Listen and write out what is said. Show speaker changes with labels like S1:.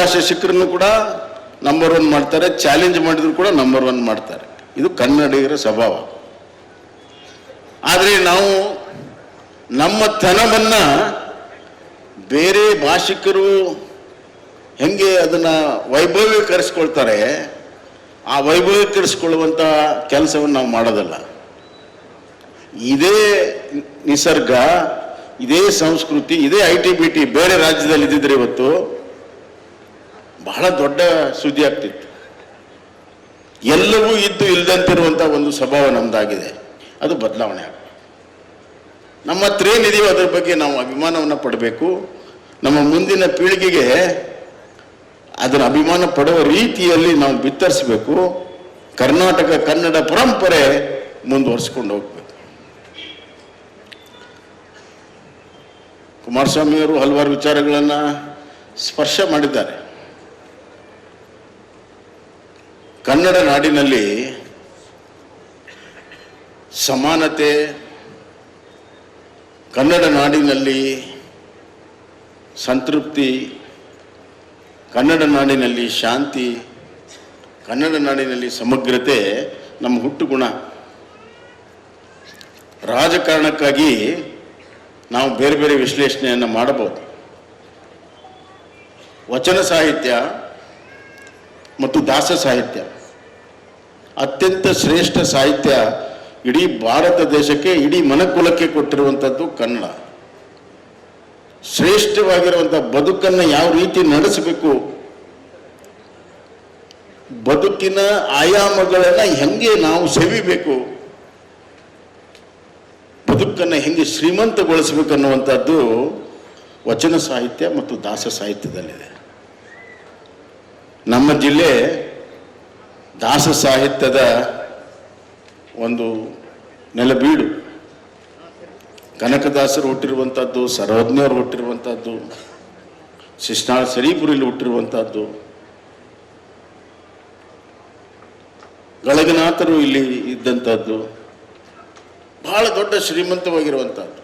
S1: ಅವಕಾಶ ಸಿಕ್ಕರೂ ಕೂಡ ನಂಬರ್ ಒನ್ ಮಾಡ್ತಾರೆ ಚಾಲೆಂಜ್ ಮಾಡಿದ್ರು ಕೂಡ ನಂಬರ್ ಒನ್ ಮಾಡ್ತಾರೆ. ಇದು ಕನ್ನಡಿಗರ ಸ್ವಭಾವ. ಆದರೆ ನಾವು ನಮ್ಮ ತನವನ್ನ ಬೇರೆ ಭಾಷಿಕರು ಹೆಂಗೆ ಅದನ್ನ ವೈಭವೀಕರಿಸ್ಕೊಳ್ತಾರೆ, ಆ ವೈಭವೀಕರಿಸ್ಕೊಳ್ಳುವಂಥ ಕೆಲಸವನ್ನು ನಾವು ಮಾಡೋದಲ್ಲ. ಇದೇ ನಿಸರ್ಗ, ಇದೇ ಸಂಸ್ಕೃತಿ, ಇದೇ ಐ ಟಿ ಬಿ ಟಿ ಬೇರೆ ರಾಜ್ಯದಲ್ಲಿ ಇದ್ದಿದ್ರೆ ಇವತ್ತು ಬಹಳ ದೊಡ್ಡ ಸುದ್ದಿ ಆಗ್ತಿತ್ತು. ಎಲ್ಲವೂ ಇದ್ದು ಇಲ್ಲದಂತಿರುವಂಥ ಒಂದು ಸ್ವಭಾವ ನಮ್ದಾಗಿದೆ. ಅದು ಬದಲಾವಣೆ ನಮ್ಮ ಹತ್ರ ಏನಿದೆಯೋ ಅದ್ರ ಬಗ್ಗೆ ನಾವು ಅಭಿಮಾನವನ್ನು ಪಡಬೇಕು. ನಮ್ಮ ಮುಂದಿನ ಪೀಳಿಗೆಗೆ ಅದರ ಅಭಿಮಾನ ಪಡುವ ರೀತಿಯಲ್ಲಿ ನಾವು ಬಿತ್ತರಿಸಬೇಕು. ಕರ್ನಾಟಕ, ಕನ್ನಡ ಪರಂಪರೆ ಮುಂದುವರಿಸ್ಕೊಂಡು ಹೋಗ್ಬೇಕು. ಕುಮಾರಸ್ವಾಮಿಯವರು ಹಲವಾರು ವಿಚಾರಗಳನ್ನು ಸ್ಪರ್ಶ ಮಾಡಿದ್ದಾರೆ. ಕನ್ನಡ ನಾಡಿನಲ್ಲಿ ಸಮಾನತೆ, ಕನ್ನಡ ನಾಡಿನಲ್ಲಿ ಸಂತೃಪ್ತಿ, ಕನ್ನಡ ನಾಡಿನಲ್ಲಿ ಶಾಂತಿ, ಕನ್ನಡ ನಾಡಿನಲ್ಲಿ ಸಮಗ್ರತೆ, ನಮ್ಮ ಹುಟ್ಟು ಗುಣ ರಾಜಕಾರಣಕ್ಕಾಗಿ ನಾವು ಬೇರೆ ಬೇರೆ ವಿಶ್ಲೇಷಣೆಯನ್ನು ಮಾಡಬಹುದು. ವಚನ ಸಾಹಿತ್ಯ ಮತ್ತು ದಾಸ ಸಾಹಿತ್ಯ. ಅತ್ಯಂತ ಶ್ರೇಷ್ಠ ಸಾಹಿತ್ಯ ಇಡೀ ಭಾರತ ದೇಶಕ್ಕೆ, ಇಡೀ ಮನಕುಲಕ್ಕೆ ಕೊಟ್ಟಿರುವಂಥದ್ದು ಕನ್ನಡ. ಶ್ರೇಷ್ಠವಾಗಿರುವಂಥ ಬದುಕನ್ನು ಯಾವ ರೀತಿ ನಡೆಸಬೇಕು? ಬದುಕಿನ ಆಯಾಮಗಳನ್ನು ಹೆಂಗೆ ನಾವು ಸವಿಬೇಕು? ಬದುಕನ್ನು ಹೆಂಗೆ ಶ್ರೀಮಂತಗೊಳಿಸಬೇಕು ಅನ್ನುವಂಥದ್ದು ವಚನ ಸಾಹಿತ್ಯ ಮತ್ತು ದಾಸ ಸಾಹಿತ್ಯದಲ್ಲಿದೆ. ನಮ್ಮ ಜಿಲ್ಲೆ ದಾಸ ಸಾಹಿತ್ಯದ ಒಂದು ನೆಲಬೀಡು ಕನಕದಾಸರು ಹುಟ್ಟಿರುವಂಥದ್ದು ಸರ್ವಜ್ಞರು ಹುಟ್ಟಿರುವಂಥದ್ದು ಶಿಷ್ಣಾಳ ಸರೀಪುರಿಲಿ ಹುಟ್ಟಿರುವಂಥದ್ದು ಗಳಗನಾಥರು ಇಲ್ಲಿ ಇದ್ದಂಥದ್ದು ಬಹಳ ದೊಡ್ಡ ಶ್ರೀಮಂತವಾಗಿರುವಂಥದ್ದು